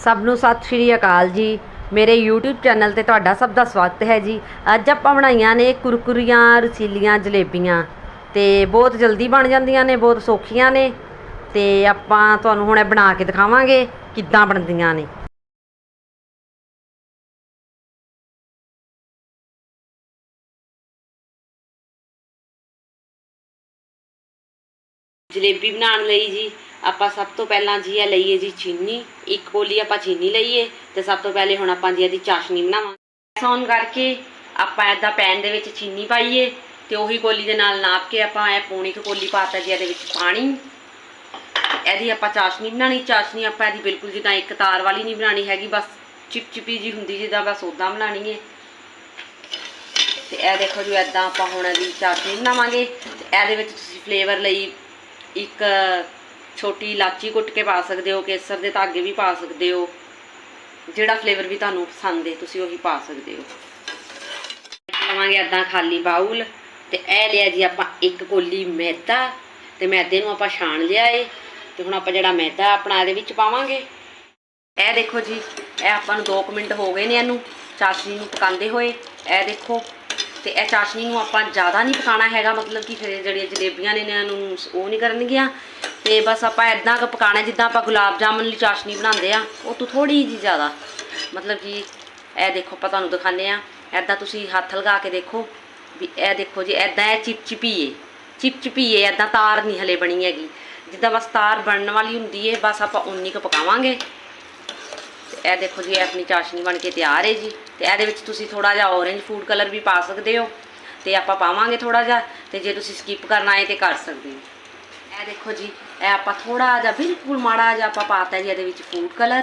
ਸਭ ਨੂੰ ਸਤਿ ਸ਼੍ਰੀ ਅਕਾਲ ਜੀ। ਮੇਰੇ YouTube ਚੈਨਲ ਤੇ ਤੁਹਾਡਾ ਸਭ ਦਾ ਸਵਾਗਤ ਹੈ ਜੀ। ਅੱਜ ਆਪਾਂ ਬਣਾਈਆਂ ਨੇ ਕੁਰਕੁਰੀਆਂ, ਰਸੀਲੀਆਂ, ਜਲੇਬੀਆਂ। ਤੇ ਬਹੁਤ ਜਲਦੀ ਬਣ ਜਾਂਦੀਆਂ ਨੇ, ਬਹੁਤ ਸੌਖੀਆਂ ਨੇ। ਤੇ ਆਪਾਂ ਤੁਹਾਨੂੰ ਹੁਣ ਇਹ ਬਣਾ ਕੇ ਦਿਖਾਵਾਂਗੇ ਕਿੱਦਾਂ ਬਣਦੀਆਂ ਨੇ। ਜਲੇਬੀ ਬਣਾਉਣ ਲਈ ਜੀ। ਆਪਾਂ ਸਭ ਤੋਂ ਪਹਿਲਾਂ ਜੀ ਇਹ ਲਈਏ ਜੀ ਚੀਨੀ, ਇੱਕ ਕੋਲੀ ਆਪਾਂ ਚੀਨੀ ਲਈਏ ਤੇ ਸਭ ਤੋਂ ਪਹਿਲੇ ਹੁਣ ਆਪਾਂ ਜੀ ਇਹਦੀ ਚਾਸ਼ਨੀ ਬਣਾਵਾਂਗੇ। ਗੈਸ ਔਨ ਕਰਕੇ ਆਪਾਂ ਇਹਦਾ ਪੈਨ ਦੇ ਵਿੱਚ ਚੀਨੀ ਪਾਈਏ ਤੇ ਉਹੀ ਕੋਲੀ ਦੇ ਨਾਲ ਨਾਪ ਕੇ ਆਪਾਂ ਇਹ ਪੌਣੀ ਕੁ ਕੋਲੀ ਪਾਤਾ ਜੀ ਇਹਦੇ ਵਿੱਚ ਪਾਣੀ। ਇਹਦੀ ਆਪਾਂ ਚਾਸ਼ਨੀ ਬਣਾਣੀ ਚਾਸ਼ਨੀ ਆਪਾਂ ਇਹਦੀ ਬਿਲਕੁਲ ਜਿੱਦਾਂ ਇੱਕ ਤਾਰ ਵਾਲੀ ਨਹੀਂ ਬਣਾਣੀ ਹੈਗੀ, ਬਸ ਚਿਪਚਿਪੀ ਜੀ ਹੁੰਦੀ ਜਿੱਦਾਂ ਬਸ ਉਦਾਂ ਬਣਾਣੀ ਹੈ। ਤੇ ਇਹ ਦੇਖੋ ਜੀ ਇਦਾਂ ਆਪਾਂ ਹੁਣ ਇਹਦੀ ਚਾਸ਼ਨੀ ਬਣਾਵਾਂਗੇ ਤੇ ਇਹਦੇ ਵਿੱਚ ਤੁਸੀਂ ਫਲੇਵਰ ਲਈ ਇੱਕ ਛੋਟੀ ਇਲਾਚੀ ਕੁੱਟ ਕੇ ਪਾ ਸਕਦੇ ਹੋ, ਕੇਸਰ ਦੇ ਧਾਗੇ ਵੀ ਪਾ ਸਕਦੇ ਹੋ। ਜਿਹੜਾ ਫਲੇਵਰ ਵੀ ਤੁਹਾਨੂੰ ਪਸੰਦ ਹੈ ਤੁਸੀਂ ਉਹੀ ਪਾ ਸਕਦੇ ਹੋ। ਲਵਾਂਗੇ ਇਦਾਂ ਖਾਲੀ ਬਾਉਲ ਤੇ ਇਹ ਲਿਆ ਜੀ ਆਪਾਂ ਇੱਕ ਕੋਲੀ ਮੈਦਾ ਤੇ ਮੈਦੇ ਨੂੰ ਆਪਾਂ ਛਾਣ ਲਿਆ ਏ ਤੇ ਹੁਣ ਆਪਾਂ ਜਿਹੜਾ ਮੈਦਾ ਆਪਣਾ ਇਹਦੇ ਵਿੱਚ ਪਾਵਾਂਗੇ। ਇਹ ਦੇਖੋ ਜੀ, ਇਹ ਆਪਾਂ ਨੂੰ 2 ਮਿੰਟ ਹੋ ਗਏ ਨੇ ਇਹਨੂੰ, ਚਾਸ਼ਨੀ ਨੂੰ ਪਕਾਉਂਦੇ ਹੋਏ। ਇਹ ਦੇਖੋ ਤੇ ਇਹ ਚਾਸ਼ਨੀ ਨੂੰ ਆਪਾਂ ਜ਼ਿਆਦਾ ਨਹੀਂ ਪਕਾਉਣਾ ਹੈਗਾ, ਮਤਲਬ ਕਿ ਫਿਰ ਜਿਹੜੀਆਂ ਜਲੇਬੀਆਂ ਨੇ ਇਹਨਾਂ ਨੂੰ ਉਹ ਨਹੀਂ ਕਰਨਗੀਆਂ। ਤੇ ਬਸ ਆਪਾਂ ਇਦਾਂ ਕੁ ਪਕਾਣਾ ਜਿੱਦਾਂ ਆਪਾਂ ਗੁਲਾਬ ਜਾਮੁਨ ਲਈ ਚਾਸ਼ਨੀ ਬਣਾਉਂਦੇ ਆ, ਉਹ ਤੋਂ ਥੋੜੀ ਜੀ ਜ਼ਿਆਦਾ। ਮਤਲਬ ਕਿ ਇਹ ਦੇਖੋ, ਆਪਾਂ ਤੁਹਾਨੂੰ ਦਿਖਾਉਂਦੇ ਆ। ਇਦਾਂ ਤੁਸੀਂ ਹੱਥ ਲਗਾ ਕੇ ਦੇਖੋ ਵੀ ਇਹ ਦੇਖੋ ਜੀ ਇਦਾਂ ਇਹ ਚਿਪਚਿਪੀ ਏ ਚਿਪਚਿਪੀ ਏ ਇਦਾਂ ਤਾਰ ਨਹੀਂ ਹਲੇ ਬਣੀ ਹੈਗੀ। ਜਿੱਦਾਂ ਬਸ ਤਾਰ ਬਣਨ ਵਾਲੀ ਹੁੰਦੀ ਏ, ਬਸ ਆਪਾਂ ਉਨੀ ਕੁ ਪਕਾਵਾਂਗੇ। ਤੇ ਇਹ ਦੇਖੋ ਜੀ, ਇਹ ਆਪਣੀ ਚਾਸ਼ਨੀ ਬਣ ਕੇ ਤਿਆਰ ਹੈ ਜੀ। ਤੇ ਇਹਦੇ ਵਿੱਚ ਤੁਸੀਂ ਥੋੜਾ ਜਿਹਾ orange ਫੂਡ ਕਲਰ ਵੀ ਪਾ ਸਕਦੇ ਹੋ ਤੇ ਆਪਾਂ ਪਾਵਾਂਗੇ ਥੋੜਾ ਜਿਹਾ ਤੇ ਜੇ ਤੁਸੀਂ ਸਕਿਪ ਕਰਨਾ ਹੈ ਤੇ ਕਰ ਸਕਦੇ ਹੋ। ਇਹ ਦੇਖੋ ਜੀ, ਇਹ ਆਪਾਂ ਥੋੜਾ ਜਿਹਾ ਬਿਲਕੁਲ ਮਾੜਾ ਜਿਹਾ ਆਪਾਂ ਪਾਤਾ ਜੀ ਇਹਦੇ ਵਿੱਚ ਫੂਡ ਕਲਰ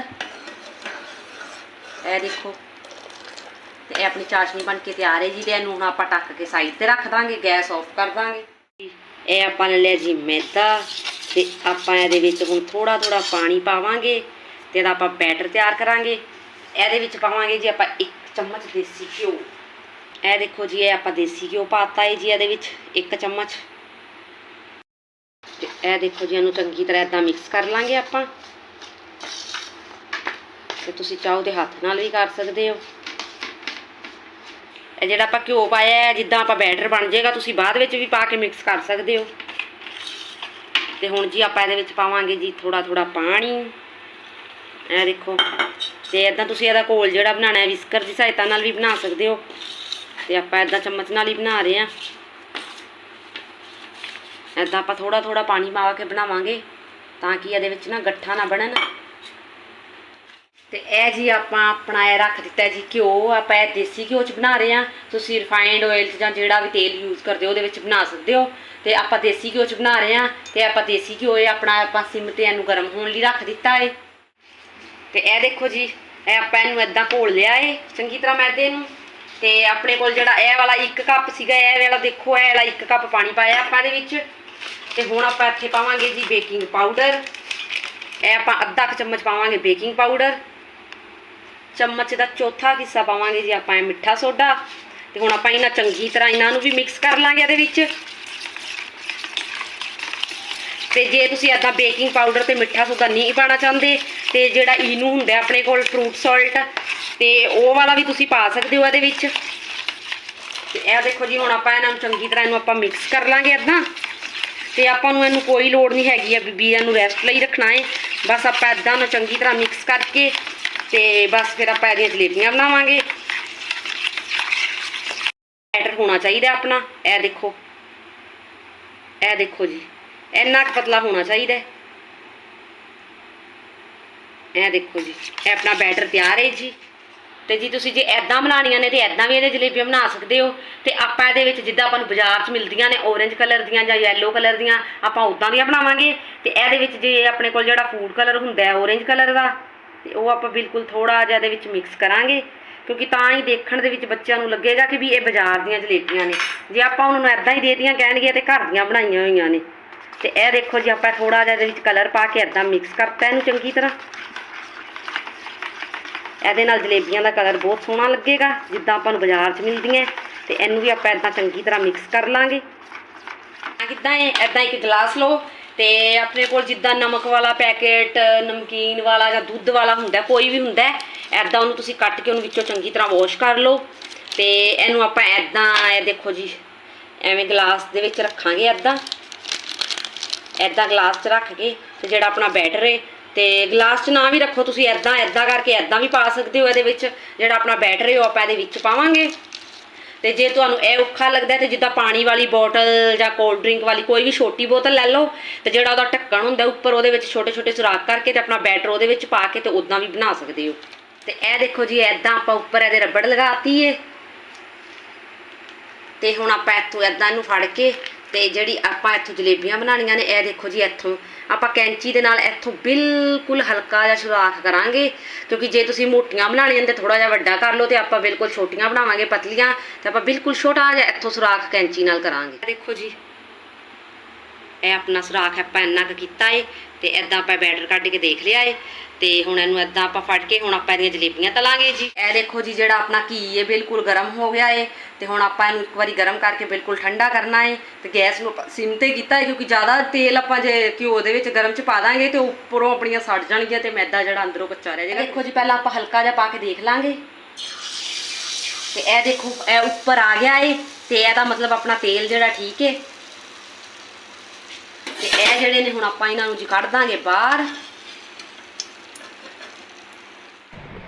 ਇਹ ਦੇਖੋ, ਤੇ ਇਹ ਆਪਣੀ ਚਾਸ਼ਨੀ ਬਣ ਕੇ ਤਿਆਰ ਹੈ ਜੀ ਤੇ ਇਹਨੂੰ ਹੁਣ ਆਪਾਂ ਟੱਕ ਕੇ ਸਾਈਡ ਤੇ ਰੱਖ ਦਾਂਗੇ, ਗੈਸ ਆਫ ਕਰ ਦਾਂਗੇ। ਇਹ ਆਪਾਂ ਨੇ ਲਿਆ ਜੀ ਮੈਦਾ ਤੇ ਆਪਾਂ ਇਹਦੇ ਵਿੱਚ ਹੁਣ ਥੋੜਾ ਥੋੜਾ ਪਾਣੀ ਪਾਵਾਂਗੇ ਤੇ ਇਹਦਾ ਆਪਾਂ ਬੈਟਰ ਤਿਆਰ ਕਰਾਂਗੇ। ਇਹਦੇ ਵਿੱਚ ਪਾਵਾਂਗੇ ਜੀ ਆਪਾਂ ਇੱਕ ਚਮਚ ਦੇਸੀ ਘਿਓ। ਇਹ ਦੇਖੋ ਜੀ, ਇਹ ਆਪਾਂ ਦੇਸੀ ਘਿਓ ਪਾਤਾ ਹੈ ਜੀ ਇਹਦੇ ਵਿੱਚ, ਇੱਕ ਚਮਚ। ਤੇ ਇਹ ਦੇਖੋ ਜੀ, ਇਹਨੂੰ ਚੰਗੀ ਤਰ੍ਹਾਂ ਇਦਾਂ ਮਿਕਸ ਕਰ ਲਾਂਗੇ ਆਪਾਂ। ਤੇ ਤੁਸੀਂ ਚਾਹੋ ਤੇ ਹੱਥ ਨਾਲ ਵੀ ਕਰ ਸਕਦੇ ਹੋ। ਇਹ ਜਿਹੜਾ ਆਪਾਂ ਘਿਓ ਪਾਇਆ ਹੈ ਜਿੱਦਾਂ ਆਪਾਂ ਬੈਟਰ ਬਣ ਜਾਏਗਾ, ਤੁਸੀਂ ਬਾਅਦ ਵਿੱਚ ਵੀ ਪਾ ਕੇ ਮਿਕਸ ਕਰ ਸਕਦੇ ਹੋ। ਤੇ ਹੁਣ ਜੀ ਆਪਾਂ ਇਹਦੇ ਵਿੱਚ ਪਾਵਾਂਗੇ ਜੀ ਥੋੜਾ ਥੋੜਾ ਪਾਣੀ। ਇਹ ਦੇਖੋ। ਤੇ ਇਦਾਂ ਤੁਸੀਂ ਇਹਦਾ ਕੋਲ ਜਿਹੜਾ ਬਣਾਉਣਾ ਹੈ, ਵਿਸਕਰ ਦੀ ਸਹਾਇਤਾ ਨਾਲ ਵੀ ਬਣਾ ਸਕਦੇ ਹੋ। ਤੇ ਆਪਾਂ ਇਦਾਂ ਚਮਚ ਨਾਲ ਹੀ ਬਣਾ ਰਹੇ ਹਾਂ। ਇਦਾਂ ਆਪਾਂ ਥੋੜਾ ਥੋੜਾ ਪਾਣੀ ਪਾ ਕੇ ਬਣਾਵਾਂਗੇ, ਤਾਂ ਕਿ ਇਹਦੇ ਵਿੱਚ ਨਾ ਗੱਠਾ ਨਾ ਬਣਨ। ਤੇ ਇਹ ਜੀ ਆਪਾਂ ਆਪਣਾ ਇਹ ਰੱਖ ਦਿੱਤਾ ਜੀ ਘਿਓ। ਆਪਾਂ ਇਹ ਦੇਸੀ ਘਿਓ ਚ ਬਣਾ ਰਹੇ ਹਾਂ। ਤੁਸੀਂ ਰਿਫਾਈਨਡ ਆਇਲ ਚ ਜਾਂ ਜਿਹੜਾ ਵੀ ਤੇਲ ਯੂਜ਼ ਕਰਦੇ ਹੋ, ਉਹਦੇ ਵਿੱਚ ਬਣਾ ਸਕਦੇ ਹੋ। ਤੇ ਆਪਾਂ ਦੇਸੀ ਘਿਓ ਚ ਬਣਾ ਰਹੇ ਹਾਂ। ਤੇ ਆਪਾਂ ਦੇਸੀ ਘਿਓ ਇਹ ਆਪਣਾ ਆਪਾਂ ਸਿਮ ਤੇ ਇਹਨੂੰ ਗਰਮ ਹੋਣ ਲਈ ਰੱਖ ਦਿੱਤਾ ਏ। ਤੇ ਇਹ ਦੇਖੋ ਜੀ, ਇਹ ਆਪਾਂ ਇਹਨੂੰ ਇਦਾਂ ਘੋਲ ਲਿਆ ਏ ਚੰਗੀ ਤਰ੍ਹਾਂ ਮੈਦੇ ਨੂੰ। ਤੇ ਆਪਣੇ ਕੋਲ ਜਿਹੜਾ ਇਹ ਵਾਲਾ 1 ਕੱਪ ਸੀਗਾ, ਇਹ ਵਾਲਾ ਦੇਖੋ, ਇਹ ਵਾਲਾ 1 ਕੱਪ ਪਾਣੀ ਪਾਇਆ ਆਪਾਂ ਇਹਦੇ ਵਿੱਚ। ਤੇ ਹੁਣ ਆਪਾਂ ਇੱਥੇ ਪਾਵਾਂਗੇ ਜੀ ਬੇਕਿੰਗ ਪਾਊਡਰ। ਇਹ ਆਪਾਂ ਅੱਧਾ ਕੁ ਚਮਚ ਪਾਵਾਂਗੇ ਬੇਕਿੰਗ ਪਾਊਡਰ। ਚਮਚ ਦਾ ਚੌਥਾ ਹਿੱਸਾ ਪਾਵਾਂਗੇ ਜੀ ਆਪਾਂ ਇਹ ਮਿੱਠਾ ਸੋਡਾ। ਤੇ ਹੁਣ ਆਪਾਂ ਇਹਨਾਂ ਚੰਗੀ ਤਰ੍ਹਾਂ ਇਹਨਾਂ ਨੂੰ ਵੀ ਮਿਕਸ ਕਰ ਲਾਂਗੇ ਇਹਦੇ ਵਿੱਚ। ਤੇ ਜੇ ਤੁਸੀਂ ਏਦਾਂ ਬੇਕਿੰਗ ਪਾਊਡਰ ਤੇ ਮਿੱਠਾ ਸੋਡਾ ਨਹੀਂ ਪਾਣਾ ਚਾਹੁੰਦੇ ਤੇ ਜਿਹੜਾ ਈਨੂ ਹੁੰਦਾ ਆਪਣੇ ਕੋਲ ਫਰੂਟ ਸਾਲਟ ਤੇ ਉਹ ਵਾਲਾ ਵੀ ਤੁਸੀਂ ਪਾ ਸਕਦੇ ਹੋ ਇਹਦੇ ਵਿੱਚ। ਤੇ ਇਹ ਦੇਖੋ ਜੀ, ਹੁਣ ਆਪਾਂ ਇਹਨਾਂ ਨੂੰ ਚੰਗੀ ਤਰ੍ਹਾਂ ਇਹਨੂੰ ਆਪਾਂ ਮਿਕਸ ਕਰ ਲਾਂਗੇ ਏਦਾਂ ਤੇ ਆਪਾਂ ਨੂੰ ਇਹਨੂੰ ਕੋਈ ਲੋੜ ਨਹੀਂ ਹੈਗੀ ਆ ਬੀਬੀ, ਇਹਨੂੰ ਰੈਸਟ ਲਈ ਰੱਖਣਾ ਹੈ ਬਸ ਆਪਾਂ ਏਦਾਂ ਨੂੰ ਚੰਗੀ ਤਰ੍ਹਾਂ ਮਿਕਸ ਕਰਕੇ ਤੇ ਬਸ ਫਿਰ ਆਪਾਂ ਇਹਦੀਆਂ ਜਲੇਬੀਆਂ ਬਣਾਵਾਂਗੇ। ਬੈਟਰ ਹੋਣਾ ਚਾਹੀਦਾ ਆਪਣਾ। ਇਹ ਦੇਖੋ। ਇਹ ਦੇਖੋ ਜੀ, ਇੰਨਾ ਕੁ ਪਤਲਾ ਹੋਣਾ ਚਾਹੀਦਾ। ਇਹ ਦੇਖੋ ਜੀ, ਇਹ ਆਪਣਾ ਬੈਟਰ ਤਿਆਰ ਹੈ ਜੀ। ਤੇ ਜੀ ਤੁਸੀਂ ਜੇ ਐਦਾਂ ਬਣਾਉਣੀਆਂ ਨੇ ਤੇ ਐਦਾਂ ਵੀ ਇਹਦੇ ਜਲੇਬੀਆਂ ਬਣਾ ਸਕਦੇ ਹੋ। ਤੇ ਆਪਾਂ ਇਹਦੇ ਵਿੱਚ ਜਿੱਦਾਂ ਆਪਾਂ ਨੂੰ ਬਾਜ਼ਾਰ 'ਚ ਮਿਲਦੀਆਂ ਨੇ orange ਕਲਰ ਦੀਆਂ ਜਾਂ yellow ਕਲਰ ਦੀਆਂ, ਆਪਾਂ ਉਦਾਂ ਦੀਆਂ ਬਣਾਵਾਂਗੇ। ਤੇ ਇਹਦੇ ਵਿੱਚ ਜੇ ਆਪਣੇ ਕੋਲ ਜਿਹੜਾ ਫੂਡ ਕਲਰ ਹੁੰਦਾ ਹੈ orange ਕਲਰ ਦਾ, ਤੇ ਉਹ ਆਪਾਂ ਬਿਲਕੁਲ ਥੋੜਾ ਜਿਹਾ ਇਹਦੇ ਵਿੱਚ ਮਿਕਸ ਕਰਾਂਗੇ। ਕਿਉਂਕਿ ਤਾਂ ਹੀ ਦੇਖਣ ਦੇ ਵਿੱਚ ਬੱਚਿਆਂ ਨੂੰ ਲੱਗੇਗਾ ਕਿ ਵੀ ਇਹ ਬਾਜ਼ਾਰ ਦੀਆਂ ਜਲੇਬੀਆਂ ਨੇ। ਜੇ ਆਪਾਂ ਉਹਨਾਂ ਨੂੰ ਐਦਾਂ ਹੀ ਦੇਤੀਆਂ ਕਹਿਣਗੇ ਇਹ ਤੇ ਘਰ ਦੀਆਂ ਬਣਾਈਆਂ ਹੋਈਆਂ ਨੇ। ਤੇ ਇਹ ਦੇਖੋ ਜੀ, ਆਪਾਂ ਥੋੜਾ ਜਿਹਾ ਇਹਦੇ ਵਿੱਚ ਕਲਰ ਪਾ ਕੇ ਐਦਾਂ ਮਿਕਸ ਕਰਤਾ ਇਹਨੂੰ ਚੰਗੀ ਤਰ੍ਹਾਂ। ਇਹਦੇ ਨਾਲ ਜਲੇਬੀਆਂ ਦਾ ਕਲਰ ਬਹੁਤ ਸੋਹਣਾ ਲੱਗੇਗਾ, ਜਿੱਦਾਂ ਆਪਾਂ ਨੂੰ ਬਾਜ਼ਾਰ 'ਚ ਮਿਲਦੀਆਂ ਤੇ ਇਹਨੂੰ ਵੀ ਆਪਾਂ ਐਦਾਂ ਚੰਗੀ ਤਰ੍ਹਾਂ ਮਿਕਸ ਕਰ ਲਾਂਗੇ। ਕਿੱਦਾਂ ਹੈ? ਐਦਾਂ ਇੱਕ ਗਲਾਸ ਲਓ, ਤੇ ਆਪਣੇ ਕੋਲ ਜਿੱਦਾਂ ਨਮਕ ਵਾਲਾ ਪੈਕੇਟ, ਨਮਕੀਨ ਵਾਲਾ ਜਾਂ ਦੁੱਧ ਵਾਲਾ ਹੁੰਦਾ, ਕੋਈ ਵੀ ਹੁੰਦਾ ਐਦਾਂ ਉਹਨੂੰ ਤੁਸੀਂ ਕੱਟ ਕੇ ਉਹਨੂੰ ਵਿੱਚੋਂ ਚੰਗੀ ਤਰ੍ਹਾਂ ਵਾਸ਼ ਕਰ ਲਓ। ਤੇ ਇਹਨੂੰ ਆਪਾਂ ਐਦਾਂ ਇਹ ਦੇਖੋ ਜੀ, ਐਵੇਂ ਗਲਾਸ ਦੇ ਵਿੱਚ ਰੱਖਾਂਗੇ ਐਦਾਂ ਐਦਾਂ ਗਲਾਸ 'ਚ ਰੱਖ ਕੇ, ਤੇ ਜਿਹੜਾ ਆਪਣਾ ਬੈਟਰ ਏ ਤੇ ਗਲਾਸ 'ਚ ਨਾ ਵੀ ਰੱਖੋ, ਤੁਸੀਂ ਐਦਾਂ ਐਦਾਂ ਕਰਕੇ ਐਦਾਂ ਵੀ ਪਾ ਸਕਦੇ ਹੋ ਇਹਦੇ ਵਿੱਚ, ਜਿਹੜਾ ਆਪਣਾ ਬੈਟਰ ਏ ਉਹ ਆਪਾਂ ਇਹਦੇ ਵਿੱਚ ਪਾਵਾਂਗੇ। ਤੇ ਜੇ ਤੁਹਾਨੂੰ ਇਹ ਔਖਾ ਲੱਗਦਾ ਹੈ ਤੇ ਜਿੱਦਾਂ ਪਾਣੀ ਵਾਲੀ ਬੋਟਲ ਜਾਂ ਕੋਲਡ ਡਰਿੰਕ ਵਾਲੀ ਕੋਈ ਵੀ ਛੋਟੀ ਬੋਤਲ ਲੈ ਲਓ, ਤੇ ਜਿਹੜਾ ਉਹਦਾ ਢੱਕਣ ਹੁੰਦਾ ਉੱਪਰ, ਉਹਦੇ ਵਿੱਚ ਛੋਟੇ ਛੋਟੇ ਸੁਰਾਖ ਕਰਕੇ ਤੇ ਆਪਣਾ ਬੈਟਰ ਉਹਦੇ ਵਿੱਚ ਪਾ ਕੇ ਤੇ ਉਦਾਂ ਵੀ ਬਣਾ ਸਕਦੇ ਹੋ। ਤੇ ਇਹ ਦੇਖੋ ਜੀ ਐਦਾਂ ਆਪਾਂ ਉੱਪਰ ਇਹਦੇ ਰੱਬੜ ਲਗਾਤੀ ਏ। ਤੇ ਹੁਣ ਆਪਾਂ ਇੱਥੋਂ ਐਦਾਂ ਇਹਨੂੰ ਫੜ ਕੇ ਤੇ ਜਿਹੜੀ ਆਪਾਂ ਇੱਥੋਂ ਜਲੇਬੀਆਂ ਬਣਾਉਣੀਆਂ ਨੇ, ਇਹ ਦੇਖੋ ਜੀ ਇੱਥੋਂ। ਆਪਾਂ ਕੈਂਚੀ ਦੇ ਨਾਲ ਇੱਥੋਂ ਬਿਲਕੁਲ ਹਲਕਾ ਜਿਹਾ ਸੁਰਾਖ ਕਰਾਂਗੇ, ਕਿਉਂਕਿ ਜੇ ਤੁਸੀਂ ਮੋਟੀਆਂ ਬਣਾਉਣੀਆਂ ਤੇ ਥੋੜਾ ਜਿਹਾ ਵੱਡਾ ਕਰ ਲਓ ਤੇ ਆਪਾਂ ਬਿਲਕੁਲ ਛੋਟੀਆਂ ਬਣਾਵਾਂਗੇ ਪਤਲੀਆਂ, ਤੇ ਆਪਾਂ ਬਿਲਕੁਲ ਛੋਟਾ ਜਿਹਾ ਇੱਥੋਂ ਸੁਰਾਖ ਕੈਂਚੀ ਨਾਲ ਕਰਾਂਗੇ। ਦੇਖੋ ਜੀ ਇਹ ਆਪਣਾ ਸੁਰਾਖ ਆਪਾਂ ਇੰਨਾ ਕੁ ਕੀਤਾ ਏ ਤੇ ਐਦਾਂ ਆਪਾਂ ਬੈਟਰ ਕੱਢ ਕੇ ਦੇਖ ਲਿਆ ਏ ਤੇ ਹੁਣ ਇਹਨੂੰ ਐਦਾਂ ਆਪਾਂ ਫੜ ਕੇ ਹੁਣ ਆਪਾਂ ਇਹਦੀਆਂ ਜਲੇਬੀਆਂ ਤਲਾਂਗੇ ਜੀ। ਇਹ ਦੇਖੋ ਜੀ ਜਿਹੜਾ ਆਪਣਾ ਘੀ ਏ, ਬਿਲਕੁਲ ਗਰਮ ਹੋ ਗਿਆ ਏ ਤੇ ਹੁਣ ਆਪਾਂ ਇਹਨੂੰ ਇੱਕ ਵਾਰੀ ਗਰਮ ਕਰਕੇ ਬਿਲਕੁਲ ਠੰਡਾ ਕਰਨਾ ਏ ਤੇ ਗੈਸ ਨੂੰ ਆਪਾਂ ਸਿਮ ਤੇ ਕੀਤਾ ਏ ਕਿਉਂਕਿ ਜ਼ਿਆਦਾ ਤੇਲ ਆਪਾਂ ਜੇ ਘਿਓ ਦੇ ਵਿੱਚ ਗਰਮ ਚ ਪਾ ਦਾਂਗੇ ਤੇ ਉੱਪਰੋਂ ਆਪਣੀਆਂ ਸੜ ਜਾਣਗੀਆਂ ਤੇ ਮੈਦਾ ਜਿਹੜਾ ਅੰਦਰੋਂ ਕੱਚਾ ਰਹਿ ਜਾਏਗਾ। ਦੇਖੋ ਜੀ ਪਹਿਲਾਂ ਆਪਾਂ ਹਲਕਾ ਜਿਹਾ ਪਾ ਕੇ ਦੇਖ ਲਾਂਗੇ। ਤੇ ਇਹ ਦੇਖੋ, ਇਹ ਉੱਪਰ ਆ ਗਿਆ ਏ ਤੇ ਇਹਦਾ ਮਤਲਬ ਆਪਣਾ ਤੇਲ ਜਿਹੜਾ ਠੀਕ ਏ ਤੇ ਇਹ ਜਿਹੜੇ ਨੇ ਹੁਣ ਆਪਾਂ ਇਹਨਾਂ ਨੂੰ ਜੀ ਕੱਢ ਦਾਂਗੇ ਬਾਹਰ।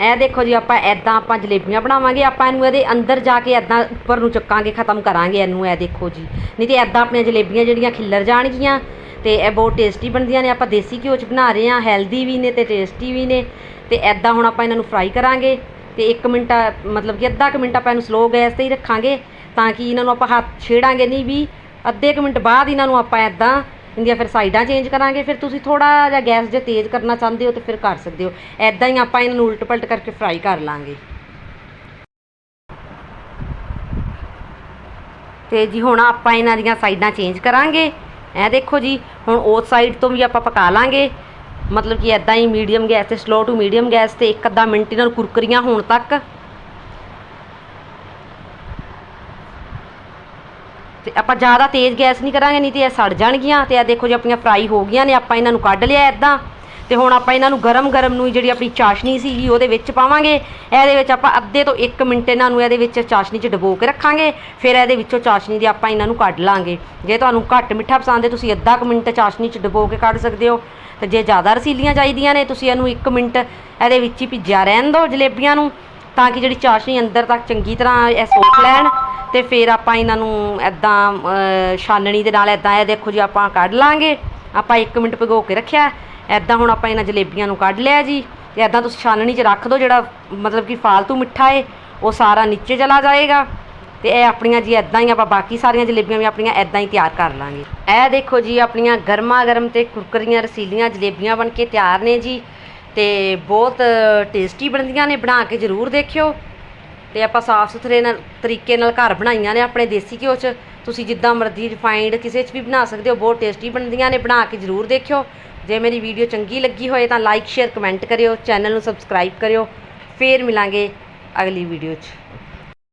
ਇਹ ਦੇਖੋ ਜੀ, ਆਪਾਂ ਐਦਾਂ ਆਪਾਂ ਜਲੇਬੀਆਂ ਬਣਾਵਾਂਗੇ, ਆਪਾਂ ਇਹਨੂੰ ਇਹਦੇ ਅੰਦਰ ਜਾ ਕੇ ਐਦਾਂ ਉੱਪਰ ਨੂੰ ਚੱਕਾਂਗੇ, ਖਤਮ ਕਰਾਂਗੇ ਇਹਨੂੰ, ਇਹ ਦੇਖੋ ਜੀ। ਨਹੀਂ ਤੇ ਐਦਾਂ ਆਪਣੀਆਂ ਜਲੇਬੀਆਂ ਜਿਹੜੀਆਂ ਖਿੱਲਰ ਜਾਣਗੀਆਂ ਤੇ ਇਹ ਬਹੁਤ ਟੇਸਟੀ ਬਣਦੀਆਂ ਨੇ, ਆਪਾਂ ਦੇਸੀ ਘਿਓ 'ਚ ਬਣਾ ਰਹੇ ਹਾਂ ਹੈਲਦੀ ਵੀ ਨੇ ਤੇ ਟੇਸਟੀ ਵੀ ਨੇ। ਤੇ ਐਦਾਂ ਹੁਣ ਆਪਾਂ ਇਹਨਾਂ ਨੂੰ ਫਰਾਈ ਕਰਾਂਗੇ ਤੇ 1 ਮਿੰਟ, ਮਤਲਬ ਕਿ ਅੱਧਾ ਕੁ ਮਿੰਟ ਆਪਾਂ ਇਹਨੂੰ ਸਲੋ ਗੈਸ ਤੇ ਹੀ ਰੱਖਾਂਗੇ ਤਾਂ ਕਿ ਇਹਨਾਂ ਨੂੰ ਆਪਾਂ ਹੱਥ ਛੇੜਾਂਗੇ ਨਹੀਂ ਵੀ, ਅੱਧੇ ਕੁ ਮਿੰਟ ਬਾਅਦ ਇਹਨਾਂ ਨੂੰ ਆਪਾਂ ਐਦਾਂ ਇਹਦੀਆਂ ਫਿਰ ਸਾਈਡਾਂ ਚੇਂਜ ਕਰਾਂਗੇ, ਫਿਰ ਤੁਸੀਂ ਥੋੜਾ ਜਿਹਾ ਗੈਸ ਜੇ ਤੇਜ਼ ਕਰਨਾ ਚਾਹੁੰਦੇ ਹੋ ਤੇ ਫਿਰ ਕਰ ਸਕਦੇ ਹੋ। ਐਦਾਂ ਹੀ ਆਪਾਂ ਇਹਨਾਂ ਨੂੰ ਉਲਟ ਪਲਟ ਕਰਕੇ ਫਰਾਈ ਕਰ ਲਾਂਗੇ। ਤੇ ਜੀ ਹੁਣ ਆਪਾਂ ਇਹਨਾਂ ਦੀਆਂ ਸਾਈਡਾਂ ਚੇਂਜ ਕਰਾਂਗੇ। ਇਹ ਦੇਖੋ ਜੀ, ਹੁਣ ਉਸ ਸਾਈਡ ਤੋਂ ਵੀ ਆਪਾਂ ਪਕਾ ਲਾਂਗੇ। ਮਤਲਬ ਕਿ ਐਦਾਂ ਹੀ ਮੀਡੀਅਮ ਗੈਸ ਤੇ ਸਲੋ ਟੂ ਮੀਡੀਅਮ ਗੈਸ ਤੇ ਇੱਕ ਅੱਧਾ ਮਿੰਟ ਇਹਨਾਂ ਨੂੰ ਕੁਰਕਰੀਆਂ ਹੋਣ ਤੱਕ। ਤੇ ਆਪਾਂ ਜ਼ਿਆਦਾ ਤੇਜ਼ ਗੈਸ ਨਹੀਂ ਕਰਾਂਗੇ, ਨਹੀਂ ਤੇ ਇਹ ਸੜ ਜਾਣਗੀਆਂ ਤੇ ਇਹ ਦੇਖੋ ਜੀ ਆਪਣੀਆਂ ਫਰਾਈ ਹੋ ਗਈਆਂ ਨੇ, ਆਪਾਂ ਇਹਨਾਂ ਨੂੰ ਕੱਢ ਲਿਆ ਐਦਾਂ ਤੇ ਹੁਣ ਆਪਾਂ ਇਹਨਾਂ ਨੂੰ ਗਰਮ ਗਰਮ ਨੂੰ ਜਿਹੜੀ ਆਪਣੀ ਚਾਸ਼ਨੀ ਸੀਗੀ ਉਹਦੇ ਵਿੱਚ ਪਾਵਾਂਗੇ। ਇਹਦੇ ਵਿੱਚ ਆਪਾਂ ਅੱਧੇ ਤੋਂ 1 ਮਿੰਟ ਇਹਨਾਂ ਨੂੰ ਇਹਦੇ ਵਿੱਚ ਚਾਸ਼ਨੀ 'ਚ ਡਬੋ ਕੇ ਰੱਖਾਂਗੇ। ਫਿਰ ਇਹਦੇ ਵਿੱਚੋਂ ਚਾਸ਼ਨੀ ਦੀ ਆਪਾਂ ਇਹਨਾਂ ਨੂੰ ਕੱਢ ਲਾਂਗੇ। ਜੇ ਤੁਹਾਨੂੰ ਘੱਟ ਮਿੱਠਾ ਪਸੰਦ ਹੈ, ਤੁਸੀਂ ਅੱਧਾ ਕੁ ਮਿੰਟ ਚਾਸ਼ਨੀ 'ਚ ਡਬੋ ਕੇ ਕੱਢ ਸਕਦੇ ਹੋ। ਤੇ ਜੇ ਜ਼ਿਆਦਾ ਰਸੀਲੀਆਂ ਚਾਹੀਦੀਆਂ ਨੇ, ਤੁਸੀਂ ਇਹਨੂੰ 1 ਮਿੰਟ ਇਹਦੇ ਵਿੱਚ ਹੀ ਭਿੱਜਿਆ ਰਹਿਣ ਦਿਓ ਜਲੇਬੀਆਂ ਨੂੰ, ਤਾਂ ਕਿ ਜਿਹੜੀ ਚਾਸ਼ਨੀ ਅੰਦਰ ਤੱਕ ਚੰਗੀ ਤਰ੍ਹਾਂ ਇਹ ਸੋਖ ਲੈਣ। ਤੇ ਫਿਰ ਆਪਾਂ ਇਹਨਾਂ ਨੂੰ ਐਦਾਂ ਛਾਨਣੀ ਦੇ ਨਾਲ ਐਦਾਂ ਇਹ ਦੇਖੋ ਜੀ ਆਪਾਂ ਕੱਢ ਲਾਂਗੇ। ਆਪਾਂ 1 ਮਿੰਟ ਭਿਗੋ ਕੇ ਰੱਖਿਆ। ਐਦਾਂ ਹੁਣ ਆਪਾਂ ਇਹਨਾਂ ਜਲੇਬੀਆਂ ਨੂੰ ਕੱਢ ਲਿਆ ਜੀ। ਤੇ ਐਦਾਂ ਤੁਸੀਂ ਛਾਨਣੀ 'ਚ ਰੱਖ ਦਿਓ, ਜਿਹੜਾ ਮਤਲਬ ਕਿ ਫਾਲਤੂ ਮਿੱਠਾ ਏ, ਉਹ ਸਾਰਾ ਨੀਚੇ ਚਲਾ ਜਾਏਗਾ। ਤੇ ਇਹ ਆਪਣੀਆਂ ਜੀ ਐਦਾਂ ਹੀ ਆਪਾਂ ਬਾਕੀ ਸਾਰੀਆਂ ਜਲੇਬੀਆਂ ਵੀ ਆਪਣੀਆਂ ਐਦਾਂ ਹੀ ਤਿਆਰ ਕਰ ਲਾਂਗੇ। ਇਹ ਦੇਖੋ ਜੀ ਆਪਣੀਆਂ ਗਰਮਾ ਗਰਮ ਤੇ ਕੁਰਕਰੀਆਂ, ਰਸੀਲੀਆਂ ਜਲੇਬੀਆਂ ਬਣ ਕੇ ਤਿਆਰ ਨੇ ਜੀ। ਤੇ ਬਹੁਤ ਟੇਸਟੀ ਬਣਦੀਆਂ ਨੇ, ਬਣਾ ਕੇ ਜ਼ਰੂਰ ਦੇਖਿਓ। ਤੇ ਆਪਾਂ ਸਾਫ਼ ਸੁਥਰੇ ਨਾਲ, ਤਰੀਕੇ ਨਾਲ ਘਰ ਬਣਾਈਆਂ ਨੇ ਆਪਣੇ ਦੇਸੀ ਘਿਓ 'ਚ। ਤੁਸੀਂ ਜਿੱਦਾਂ ਮਰਜ਼ੀ ਰਿਫਾਈਂਡ ਕਿਸੇ 'ਚ ਵੀ ਬਣਾ ਸਕਦੇ ਹੋ, ਬਹੁਤ ਟੇਸਟੀ ਬਣਦੀਆਂ ਨੇ, ਬਣਾ ਕੇ ਜ਼ਰੂਰ ਦੇਖਿਓ। ਜੇ ਮੇਰੀ ਵੀਡੀਓ ਚੰਗੀ ਲੱਗੀ ਹੋਏ ਤਾਂ ਲਾਈਕ ਸ਼ੇਅਰ ਕਮੈਂਟ ਕਰਿਓ ਚੈਨਲ ਨੂੰ ਸਬਸਕ੍ਰਾਈਬ ਕਰਿਓ। ਫੇਰ ਮਿਲਾਂਗੇ ਅਗਲੀ ਵੀਡੀਓ 'ਚ।